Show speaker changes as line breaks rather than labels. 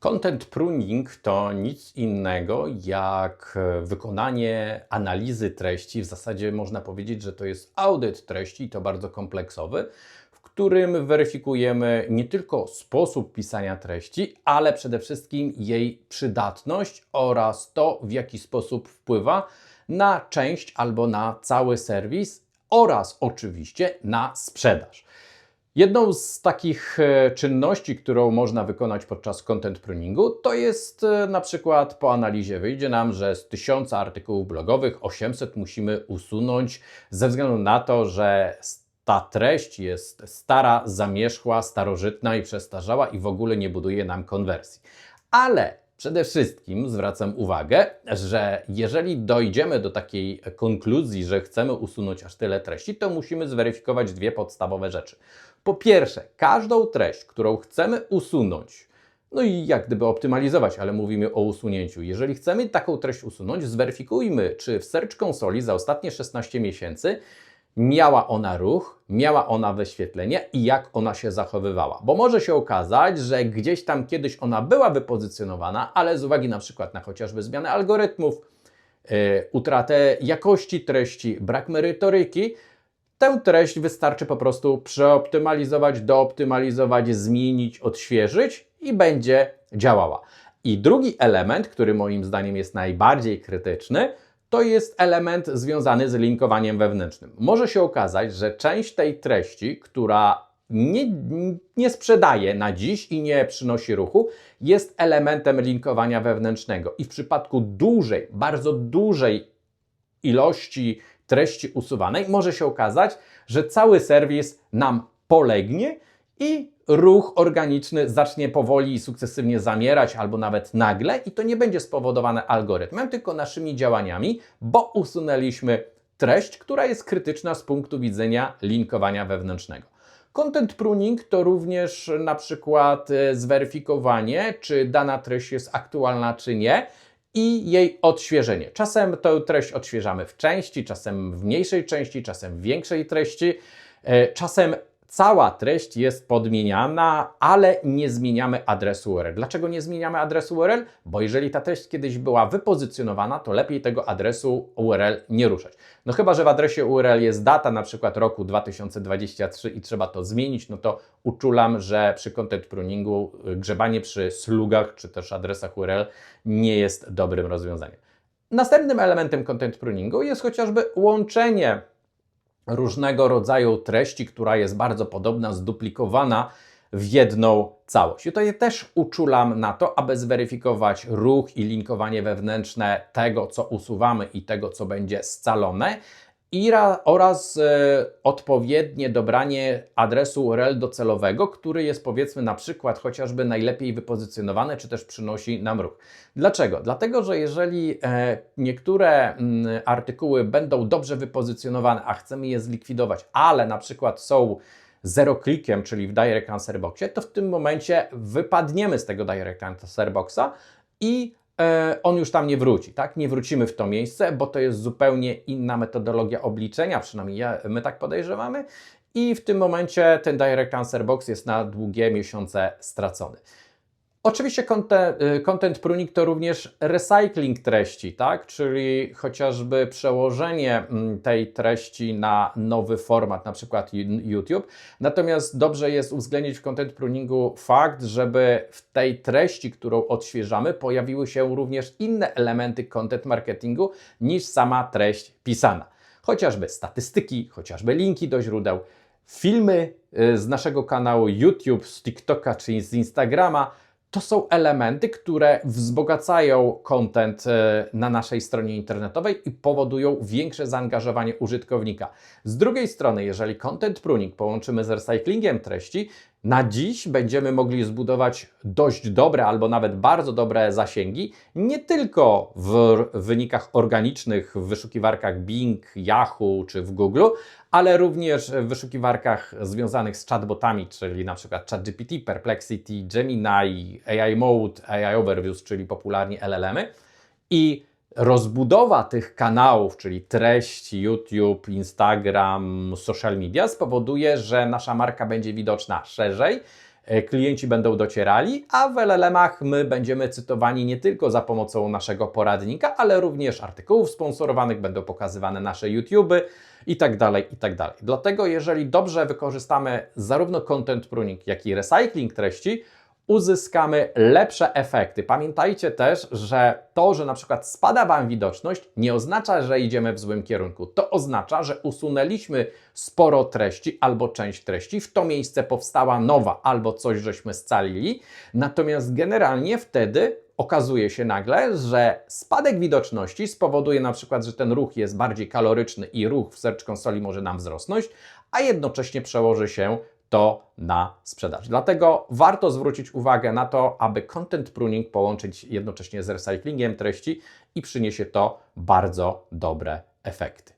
Content pruning to nic innego jak wykonanie analizy treści. W zasadzie można powiedzieć, że to jest audyt treści i to bardzo kompleksowy, w którym weryfikujemy nie tylko sposób pisania treści, ale przede wszystkim jej przydatność oraz to, w jaki sposób wpływa na część albo na cały serwis oraz oczywiście na sprzedaż. Jedną z takich e, czynności, którą można wykonać podczas content pruningu, to jest e, na przykład po analizie wyjdzie nam, że z 1000 artykułów blogowych 800 musimy usunąć ze względu na to, że ta treść jest stara, zamierzchła, starożytna i przestarzała i w ogóle nie buduje nam konwersji. Ale Przede wszystkim zwracam uwagę, że jeżeli dojdziemy do takiej konkluzji, że chcemy usunąć aż tyle treści, to musimy zweryfikować dwie podstawowe rzeczy. Po pierwsze, każdą treść, którą chcemy usunąć, no i jak gdyby optymalizować, ale mówimy o usunięciu. Jeżeli chcemy taką treść usunąć, zweryfikujmy, czy w Search Console za ostatnie 16 miesięcy miała ona ruch, miała ona wyświetlenie i jak ona się zachowywała. Bo może się okazać, że gdzieś tam kiedyś ona była wypozycjonowana, ale z uwagi na przykład na chociażby zmianę algorytmów, yy, utratę jakości treści, brak merytoryki, Tę treść wystarczy po prostu przeoptymalizować, dooptymalizować, zmienić, odświeżyć i będzie działała. I drugi element, który moim zdaniem jest najbardziej krytyczny, to jest element związany z linkowaniem wewnętrznym. Może się okazać, że część tej treści, która nie, nie sprzedaje na dziś i nie przynosi ruchu, jest elementem linkowania wewnętrznego. I w przypadku dużej, bardzo dużej ilości treści usuwanej, może się okazać, że cały serwis nam polegnie i ruch organiczny zacznie powoli i sukcesywnie zamierać, albo nawet nagle, i to nie będzie spowodowane algorytmem, tylko naszymi działaniami, bo usunęliśmy treść, która jest krytyczna z punktu widzenia linkowania wewnętrznego. Content pruning to również na przykład e, zweryfikowanie, czy dana treść jest aktualna, czy nie i jej odświeżenie. Czasem tę treść odświeżamy w części, czasem w mniejszej części, czasem w większej treści. E, czasem cała treść jest podmieniana, ale nie zmieniamy adresu URL. Dlaczego nie zmieniamy adresu URL? Bo jeżeli ta treść kiedyś była wypozycjonowana, to lepiej tego adresu URL nie ruszać. No chyba, że w adresie URL jest data na przykład roku 2023 i trzeba to zmienić, no to uczulam, że przy content pruningu y, grzebanie przy slugach czy też adresach URL nie jest dobrym rozwiązaniem. Następnym elementem content pruningu jest chociażby łączenie różnego rodzaju treści, która jest bardzo podobna, zduplikowana w jedną całość. I je też uczulam na to, aby zweryfikować ruch i linkowanie wewnętrzne tego, co usuwamy i tego, co będzie scalone, IRA oraz e, odpowiednie dobranie adresu URL docelowego, który jest powiedzmy na przykład chociażby najlepiej wypozycjonowany, czy też przynosi nam ruch. Dlaczego? Dlatego, że jeżeli e, niektóre mm, artykuły będą dobrze wypozycjonowane, a chcemy je zlikwidować, ale na przykład są zero klikiem, czyli w Direct Answer Boxie, to w tym momencie wypadniemy z tego Direct Answer Boxa i on już tam nie wróci, tak? Nie wrócimy w to miejsce, bo to jest zupełnie inna metodologia obliczenia, przynajmniej ja, my tak podejrzewamy. I w tym momencie ten Direct Answer Box jest na długie miesiące stracony. Oczywiście content, y, content pruning to również recycling treści, tak? czyli chociażby przełożenie mm, tej treści na nowy format, na przykład YouTube. Natomiast dobrze jest uwzględnić w content pruningu fakt, żeby w tej treści, którą odświeżamy, pojawiły się również inne elementy content marketingu niż sama treść pisana. Chociażby statystyki, chociażby linki do źródeł, filmy y, z naszego kanału YouTube, z TikToka czy z Instagrama to są elementy, które wzbogacają content e, na naszej stronie internetowej i powodują większe zaangażowanie użytkownika. Z drugiej strony, jeżeli content pruning połączymy z recyklingiem treści, na dziś będziemy mogli zbudować dość dobre albo nawet bardzo dobre zasięgi, nie tylko w wynikach organicznych w wyszukiwarkach Bing, Yahoo czy w Google, ale również w wyszukiwarkach związanych z chatbotami, czyli na przykład ChatGPT, Perplexity, Gemini, AI Mode, AI Overviews, czyli popularnie LLMy. I rozbudowa tych kanałów, czyli treści, YouTube, Instagram, social media, spowoduje, że nasza marka będzie widoczna szerzej, e, klienci będą docierali, a w LLM-ach my będziemy cytowani nie tylko za pomocą naszego poradnika, ale również artykułów sponsorowanych, będą pokazywane nasze YouTube'y i tak tak. Dlatego jeżeli dobrze wykorzystamy zarówno content pruning, jak i recycling treści, uzyskamy lepsze efekty. Pamiętajcie też, że to, że na przykład spada Wam widoczność, nie oznacza, że idziemy w złym kierunku. To oznacza, że usunęliśmy sporo treści albo część treści, w to miejsce powstała nowa albo coś żeśmy scalili. Natomiast generalnie wtedy okazuje się nagle, że spadek widoczności spowoduje na przykład, że ten ruch jest bardziej kaloryczny i ruch w Search Console może nam wzrosnąć, a jednocześnie przełoży się to na sprzedaż. Dlatego warto zwrócić uwagę na to, aby content pruning połączyć jednocześnie z recyklingiem treści i przyniesie to bardzo dobre efekty.